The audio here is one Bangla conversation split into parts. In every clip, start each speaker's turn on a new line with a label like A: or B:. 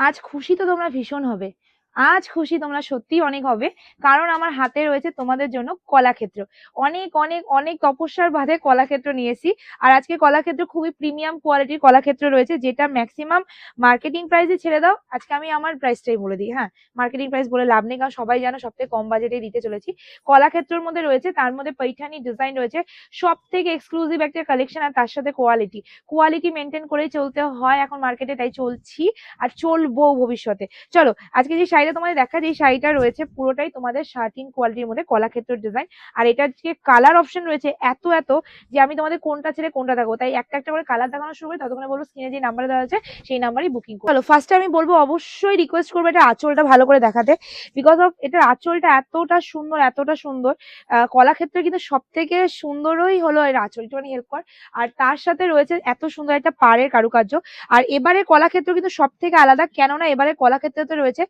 A: আজ খুশি তো তোমরা ভীষণ হবে। আজ খুশি তোমরা সত্যি অনেক হবে। কারণ আমার হাতে রয়েছে তোমাদের জন্য কলাক্ষেত্র। অনেক অনেক অনেক তপস্যার বাদে কলাক্ষেত্র নিয়েছি। আর আজকে কলাক্ষেত্র খুবই প্রিমিয়াম কোয়ালিটির কলাক্ষেত্র রয়েছে, যেটা ম্যাক্সিমাম মার্কেটিং প্রাইসে ছেড়ে দাও। আজকে আমি আমার প্রাইসটাই বলে দিই হ্যাঁ? মার্কেটিং প্রাইস বলে লাভ নেই, কারণ সবাই জানো সব থেকে কম বাজেটে দিতে চলেছি। কলাক্ষেত্রের মধ্যে রয়েছে, তার মধ্যে পৈঠানি ডিজাইন রয়েছে। সব থেকে এক্সক্লুসিভ একটা কালেকশন আর তার সাথে কোয়ালিটি কোয়ালিটি মেনটেন করেই চলতে হয় এখন মার্কেটে তাই চলছি আর চলবো ভবিষ্যতে। চলো, আজকে যে শাড়িটা তোমাদের দেখা যে শাড়িটা রয়েছে, পুরোটাই তোমাদের শার্টিন কোয়ালিটির মধ্যে কলাক্ষেত্র ডিজাইন আর এটার যে কালার অপশন রয়েছে এত এত যে আমি তোমাদের কোনটা ছেড়ে কোনটা দেখাবো। তাই একটা একটা করে কালার দেখানো শুরু করি ততক্ষণে বলব স্ক্রিনে যে নাম্বার দেওয়া আছে, সেই নাম্বারই বুকিং করো। চলো ফার্স্টে আমি বলব অবশ্যই রিকোয়েস্ট করব এটা আঁচলটা ভালো করে দেখাতে। বিকজ অফ এটার আঁচলটা এতটা সুন্দর এতটা সুন্দর কলাক্ষেত্রে কিন্তু সব থেকে সুন্দরই হলো এর আঁচল। একটুখানি হেল্প কর। আর তার সাথে রয়েছে এত সুন্দর একটা পাড়ের কারুকার্য। আর এবারে কলাক্ষেত্র কিন্তু সব থেকে আলাদা, কেননা এবারে কলাক্ষেত্রতে রয়েছে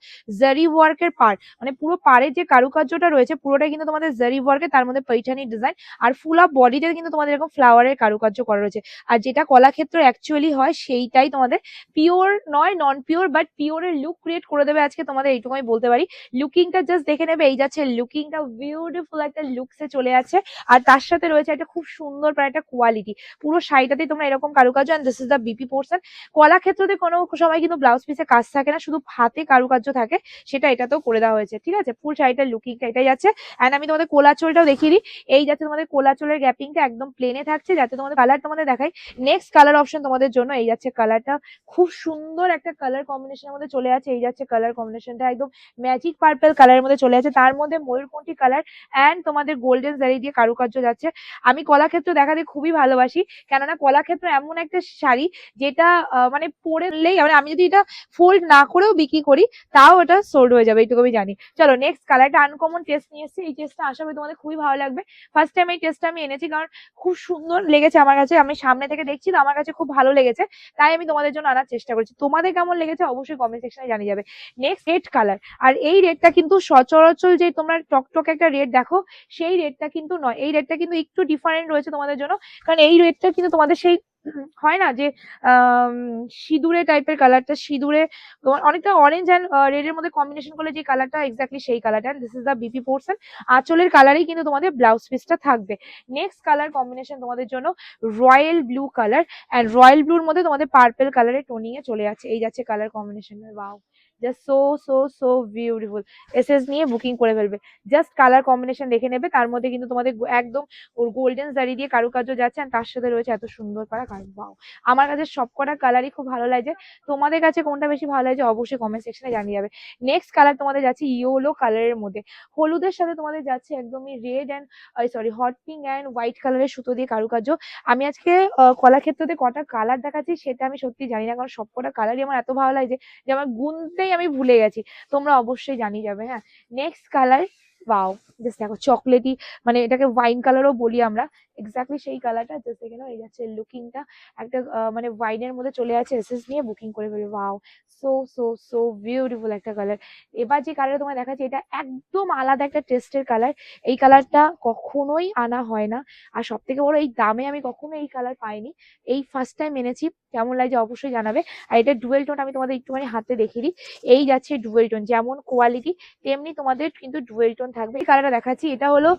A: জারি ওয়ার্কের পার মানে পুরো পাড়ের যে কারুকার্যটা রয়েছে, পুরোটাই কিন্তু তোমাদের জারি ওয়ার্কে তার মধ্যে পৈঠানি ডিজাইন আর ফুল অফ বডিতে কিন্তু তোমাদের এরকম ফ্লাওয়ারের কারুকার্য করা রয়েছে। আর যেটা কলাক্ষেত্র অ্যাকচুয়ালি হয়, সেইটাই তোমাদের পিওর নয় নন পিওর বাট পিওরের লুক ক্রিয়েট করে দেবে আজকে তোমাদের, এইটুকু আমি বলতে পারি। লুকিংটা জাস্ট দেখে নেবে, এই যাচ্ছে লুকিংটা বিউটিফুল একটা লুকসে চলে আছে। আর তার সাথে রয়েছে একটা খুব সুন্দর প্রায় একটা কোয়ালিটি পুরো শাড়িটাতেই তোমরা এরকম কারুকার্য and this is the B P portion কলাক্ষেত্রতে কোনো সময় কিন্তু ব্লাউজ পিসে কাজ থাকে না, শুধু হাতে কারুকার্য থাকে। সেটা এটাতেও করে দেওয়া হয়েছে, ঠিক আছে? ফুল শাড়িটার লুকিংটা এটাই যাচ্ছে অ্যান্ড আমি তোমাদের কোলাচলটাও দেখিয়ে দিই। এই যাচ্ছে তোমাদের কোলাচলের গ্যাপিংটা একদম প্লেনে থাকছে, যাতে তোমাদের কালার তোমাদের দেখাই। নেক্সট কালার অপশন তোমাদের জন্য এই যাচ্ছে কালারটা খুব সুন্দর একটা কালার কম্বিনেশনের মধ্যে চলে আছে। এই যাচ্ছে কালার কম্বিনেশনটা একদম ম্যাজিক পার্পল কালারের মধ্যে চলে আছে। তার মধ্যে ময়ূরকণ্ঠী কালার অ্যান্ড তোমাদের গোল্ডেন জারি দিয়ে কারুকার্য যাচ্ছে। আমি কলাক্ষেত্র দেখাতে খুবই ভালোবাসি। কেননা কলাক্ষেত্র এমন একটা শাড়ি যেটা মানে পরেলেই মানে আমি যদি এটা ফোল্ড না করেও বিক্রি করি, তাও ওটা সোল্ড হয়ে যাবে, এইটুকু আমি জানি। চলো নেক্সট কালার একটা আনকমন টেস্ট নিয়ে এসেছি, এই টেস্টটা আশা করি তোমাদের খুবই ভালো লাগবে। ফার্স্ট টাইম এই টেস্টটা আমি এনেছি কারণ খুব সুন্দর লেগেছে আমার কাছে, আমি সামনে থেকে দেখছি তো আমার কাছে খুব ভালো লেগেছে, তাই আমি তোমাদের জন্য আনার চেষ্টা করছি। তোমাদের কেমন লেগেছে অবশ্যই কমেন্ট সেকশনে জানিয়ে যাবে। নেক্সট রেড কালার আর এই রেডটা কিন্তু সচরাচর যে তোমরা টকটক একটা রেড দেখো, সেই রেডটা কিন্তু নয়। এই রেডটা কিন্তু একটু ডিফারেন্ট রয়েছে তোমাদের জন্য, কারণ এই রেডটা কিন্তু তোমাদের সেই হয় না যে সিঁদুরে টাইপের কালারটা সিঁদুরে, অনেকটা অরেঞ্জ অ্যান্ড রেড এর মধ্যে কম্বিনেশন করলে যে কালারটা এক্স্যাক্টলি সেই কালারটা this is the B P portion আঁচলের কালারেই কিন্তু তোমাদের ব্লাউজ পিসটা থাকবে। নেক্সট কালার কম্বিনেশন তোমাদের জন্য royal blue colour and royal ব্লুর মধ্যে তোমাদের পার্পেল কালারের টোনিং এ চলে যাচ্ছে। এই যাচ্ছে colour combination wow just so so so beautiful SS নিয়ে বুকিং করে ফেলবে। জাস্ট কালার কম্বিনেশন দেখে নেবে, তার মধ্যে কিন্তু তোমাদের একদম ওর গোল্ডেন জারি দিয়ে কারুকার্য যাচ্ছে তার সাথে রয়েছে এত সুন্দর করা কারু ওয়াও আমার কাছে সবকটা কালারই খুব ভালো লাগছে। তোমাদের কাছে কোনটা বেশি ভালো লাগছে অবশ্যই কমেন্ট সেকশনে জানিয়ে যাবে। নেক্সট কালার তোমাদের যাচ্ছে ইয়েলো কালারের মধ্যে। হলুদের সাথে তোমাদের যাচ্ছে একদমই red and sorry hot pink and white কালারের সুতো দিয়ে কারুকার্য। আমি আজকে কলাক্ষেত্রতে কটা কালার দেখাচ্ছি সেটা আমি সত্যি জানি না, কারণ সবকটা কালারই আমার এত ভালো লাগছে যে আমার গুনতেই আমি ভুলে গেছি। তোমরা অবশ্যই জানিয়ে যাবে হ্যাঁ। নেক্সট কালার বাও জাস্ট দেখো চকলেটি মানে এটাকে ওয়াইন কালারও বলি আমরা। এক্স্যাক্টলি সেই কালারটা জাস্ট দেখে নাও, এই যাচ্ছে লুকিংটা একটা মানে ওয়াইনের মধ্যে চলে যাচ্ছে এসএস নিয়ে বুকিং করে ফেলবে। Wow so so so beautiful একটা কালার এবার যে কালার তোমায় দেখাচ্ছি, এটা একদম আলাদা একটা টেস্টের কালার এই কালারটা কখনোই আনা হয় না। আর সব থেকে বড়, এই দামে আমি কখনো এই কালার পাইনি। এই ফার্স্ট টাইম এনেছি, কেমন লাগছে অবশ্যই জানাবে। আর এটা ডুয়েল টোন আমি তোমাদের একটুখানি হাতে দেখিয়ে দিই। এই যাচ্ছে ডুয়েল টোন যেমন কোয়ালিটি তেমনি তোমাদের কিন্তু ডুয়েল টোন থাকবে। এই কালারটা দেখাচ্ছি, এটা হলো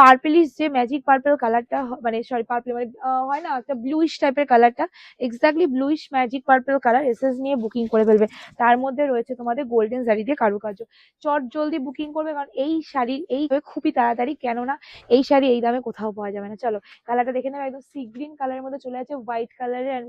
A: পার্পলিশ যে ম্যাজিক পার্পল কালারটা মানে সরি পার্পল মানে হয় না, একটা ব্লুইশ টাইপের কালারটা exactly bluish magic purple colour SS নিয়ে বুকিং করে ফেলবে। তার মধ্যে রয়েছে তোমাদের গোল্ডেন জারি দিয়ে কারুকার্য। চট জলদি বুকিং করবে, কারণ এই শাড়ির এই খুবই তাড়াতাড়ি, কেননা এই শাড়ি এই দামে কোথাও পাওয়া যাবে না। চলো কালারটা দেখে নেবে একদম সি গ্রিন কালারের মধ্যে চলে আছে হোয়াইট কালারের অ্যান্ড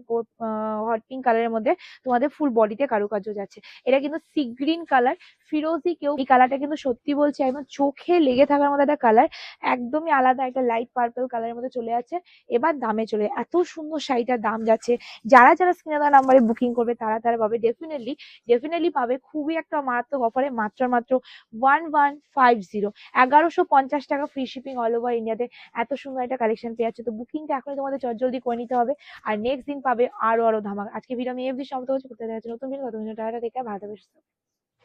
A: হট পিঙ্ক কালারের মধ্যে তোমাদের ফুল বডিতে কারুকার্য যাচ্ছে। এটা কিন্তু সি গ্রিন কালার ফিরোজি কেউ এই কালারটা কিন্তু সত্যি বলছি, একদম চোখে লেগে থাকার মতো একটা কালার একদমই আলাদা একটা লাইট পার্পল কালারের মধ্যে চলে যাচ্ছে এবার দামে চলে এত সুন্দর শাড়িটার দাম যাচ্ছে। যারা যারা স্ক্রিনে দেওয়া নাম্বারে বুকিং করবে, তারা তারা পাবে ডেফিনেটলি ডেফিনেটলি পাবে খুবই একটা মারাত্মক অফারে মাত্র মাত্র ওয়ান ওয়ান ফাইভ জিরো এগারোশো পঞ্চাশ টাকা ফ্রি শিপিং অল ওভার ইন্ডিয়াতে এত সুন্দর একটা কালেকশন পেয়ে যাচ্ছে। তো বুকিংটা এখনই তোমাদের চটজলদি করে নিতে হবে। আর নেক্সট দিন পাবে আরও আরও ধামাক। আজকে ভিডিও আমি এফডি সমাপ্ত হচ্ছে করতে দেখা যাচ্ছে নতুন ভিডিও নতুন টাটা থেকে ভালো থাকবে।